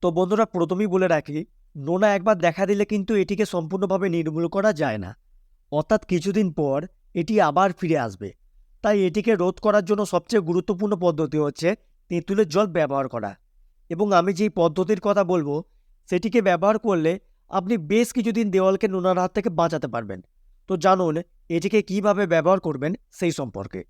তো বন্ধুরা প্রথমেই বলে রাখি, নোনা একবার দেখা দিলে কিন্তু এটিকে সম্পূর্ণভাবে নির্মূল করা যায় না। অর্থাৎ কিছুদিন পর এটি আবার ফিরে আসবে। তাই এটিকে রোধ করার জন্য সবচেয়ে গুরুত্বপূর্ণ পদ্ধতি হচ্ছে তেঁতুলের জল ব্যবহার করা। এবং আমি যেই পদ্ধতির কথা বলব, সেটিকে ব্যবহার করলে আপনি বেশ কিছুদিন দেওয়ালকে নোনার হাত থেকে বাঁচাতে পারবেন। তো জানুন, এটিকে কীভাবে ব্যবহার করবেন সেই সম্পর্কে।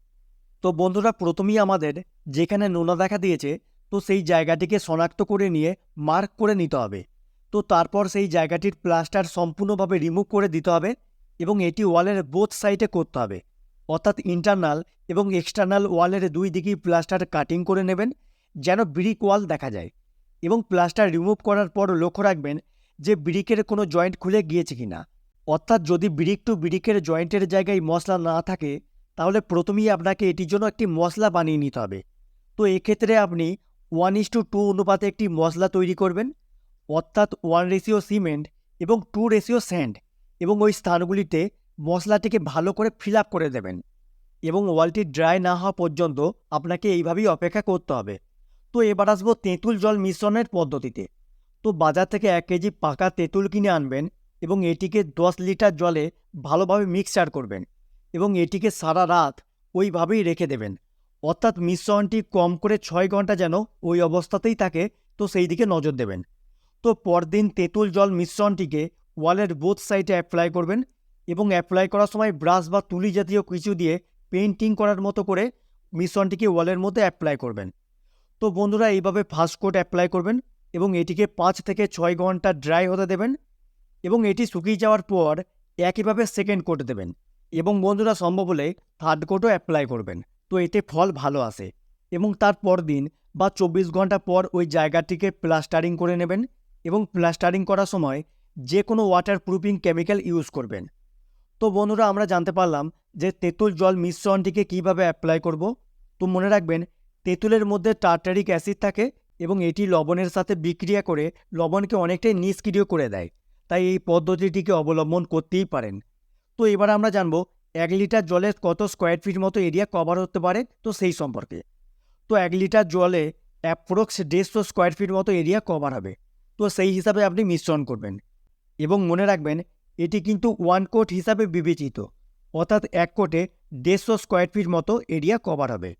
তো বন্ধুরা প্রথমেই আমাদের যেখানে নোনা দেখা দিয়েছে তো সেই জায়গাটিকে শনাক্ত করে নিয়ে মার্ক করে নিতে হবে। তো তারপর সেই জায়গাটির প্লাস্টার সম্পূর্ণভাবে রিমুভ করে দিতে হবে এবং এটি ওয়ালের বোথ সাইডে করতে হবে। অর্থাৎ ইন্টারনাল এবং এক্সটার্নাল ওয়ালের দুই দিকেই প্লাস্টার কাটিং করে নেবেন যেন ব্রিক ওয়াল দেখা যায় এবং প্লাস্টার রিমুভ করার পর লক্ষ্য রাখবেন যে ব্রিকের কোনো জয়েন্ট খুলে গিয়েছে কিনা। অর্থাৎ যদি ব্রিক টু ব্রিকের জয়েন্টের জায়গায় মশলা না থাকে, তাহলে প্রথমেই আপনাকে এটির জন্য একটি মশলা বানিয়ে নিতে হবে। তো এক্ষেত্রে আপনি ওয়ান ইস টু টু অনুপাতে একটি মশলা তৈরি করবেন, অর্থাৎ ওয়ান রেশিও সিমেন্ট এবং টু রেশিও স্যান্ড এবং ওই স্থানগুলিতে মশলাটিকে ভালো করে ফিল আপ করে দেবেন এবং ওয়ালটি ড্রাই না হওয়া পর্যন্ত আপনাকে এইভাবেই অপেক্ষা করতে হবে। তো এবার আসব তেঁতুল জল মিশ্রণের পদ্ধতিতে। তো বাজার থেকে এক কেজি পাকা তেঁতুল কিনে আনবেন এবং এটিকে দশ লিটার জলে ভালোভাবে মিক্সচার করবেন এবং এটিকে সারা রাত ওইভাবেই রেখে দেবেন। অর্থাৎ মিশ্রণটি কম করে ছয় ঘণ্টা যেন ওই অবস্থাতেই থাকে, তো সেই দিকে নজর দেবেন। তো পরদিন তেঁতুল জল মিশ্রণটিকে ওয়ালের বোথ সাইডে অ্যাপ্লাই করবেন এবং অ্যাপ্লাই করার সময় ব্রাশ বা তুলি জাতীয় কিছু দিয়ে পেইন্টিং করার মতো করে মিশ্রণটিকে ওয়ালের মধ্যে অ্যাপ্লাই করবেন। তো বন্ধুরা, এইভাবে ফার্স্ট কোট অ্যাপ্লাই করবেন এবং এটিকে পাঁচ থেকে ছয় ঘণ্টা ড্রাই হতে দেবেন এবং এটি শুকিয়ে যাওয়ার পর একইভাবে সেকেন্ড কোট দেবেন এবং বন্ধুরা, সম্ভব হলে থার্ড কোটও অ্যাপ্লাই করবেন। তো এতে ফল ভালো আসে এবং তার দিন বা চব্বিশ ঘণ্টা পর ওই জায়গাটিকে প্লাস্টারিং করে নেবেন এবং প্লাস্টারিং করার সময় যে কোনো ওয়াটার প্রুফিং কেমিক্যাল ইউজ করবেন। তো বন্ধুরা, আমরা জানতে পারলাম যে তেঁতুল জল মিশ্রণটিকে কীভাবে অ্যাপ্লাই করব। তো মনে রাখবেন, তেঁতুলের মধ্যে টার্টারিক অ্যাসিড থাকে এবং এটি লবণের সাথে বিক্রিয়া করে লবণকে অনেকটাই নিষ্ক্রিয় করে দেয়। তাই এই পদ্ধতিটিকে অবলম্বন করতেই পারেন। তো এবার আমরা জানব এক লিটার জলে কত স্কোয়ার ফিট মতো এরিয়া কভার হতে পারে? তো সেই সম্পর্কে। তো এক লিটার জলে অ্যাপ্রক্স দেড়শো স্কোয়ার ফিট মতো এরিয়া কভার হবে। তো সেই হিসাবে আপনি মিশ্রণ করবেন। এবং মনে রাখবেন, এটি কিন্তু ওয়ান কোট হিসাবে বিবেচিত। অর্থাৎ এক কোটে দেড়শো স্কোয়ার ফিট মতো এরিয়া কভার হবে।